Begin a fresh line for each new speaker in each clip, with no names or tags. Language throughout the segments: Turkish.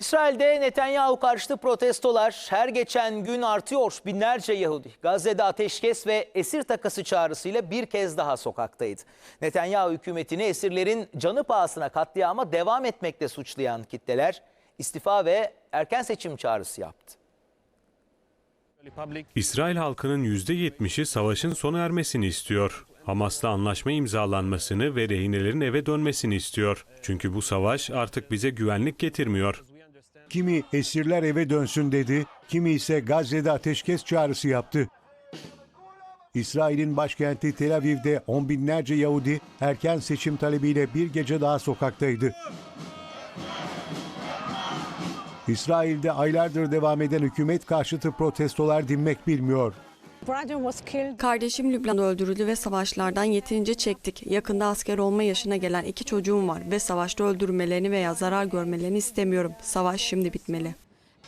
İsrail'de Netanyahu karşıtı protestolar her geçen gün artıyor. Binlerce Yahudi Gazze'de ateşkes ve esir takası çağrısıyla bir kez daha sokaktaydı. Netanyahu hükümetini esirlerin canı pahasına katliama devam etmekle suçlayan kitleler istifa ve erken seçim çağrısı yaptı.
İsrail halkının %70'i savaşın sona ermesini istiyor. Hamas'la anlaşma imzalanmasını ve rehinelerin eve dönmesini istiyor. Çünkü bu savaş artık bize güvenlik getirmiyor.
Kimi esirler eve dönsün dedi, kimi ise Gazze'de ateşkes çağrısı yaptı. İsrail'in başkenti Tel Aviv'de on binlerce Yahudi erken seçim talebiyle bir gece daha sokaktaydı. İsrail'de aylardır devam eden hükümet karşıtı protestolar dinmek bilmiyor.
Kardeşim Lübnan'da öldürüldü ve savaşlardan yeterince çektik. Yakında asker olma yaşına gelen iki çocuğum var ve savaşta öldürülmelerini veya zarar görmelerini istemiyorum. Savaş şimdi bitmeli.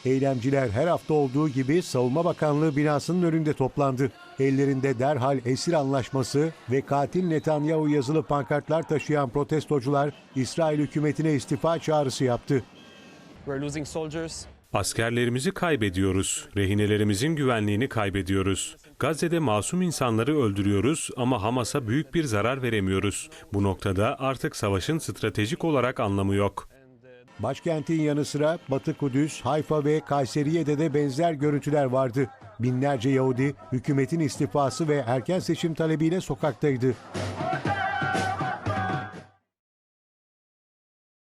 Eylemciler her hafta olduğu gibi Savunma Bakanlığı binasının önünde toplandı. Ellerinde derhal esir anlaşması ve katil Netanyahu yazılı pankartlar taşıyan protestocular İsrail hükümetine istifa çağrısı yaptı.
Askerlerimizi kaybediyoruz. Rehinelerimizin güvenliğini kaybediyoruz. Gazze'de masum insanları öldürüyoruz ama Hamas'a büyük bir zarar veremiyoruz. Bu noktada artık savaşın stratejik olarak anlamı yok.
Başkentin yanı sıra Batı Kudüs, Hayfa ve Kayseriye'de de benzer görüntüler vardı. Binlerce Yahudi hükümetin istifası ve erken seçim talebiyle sokaktaydı.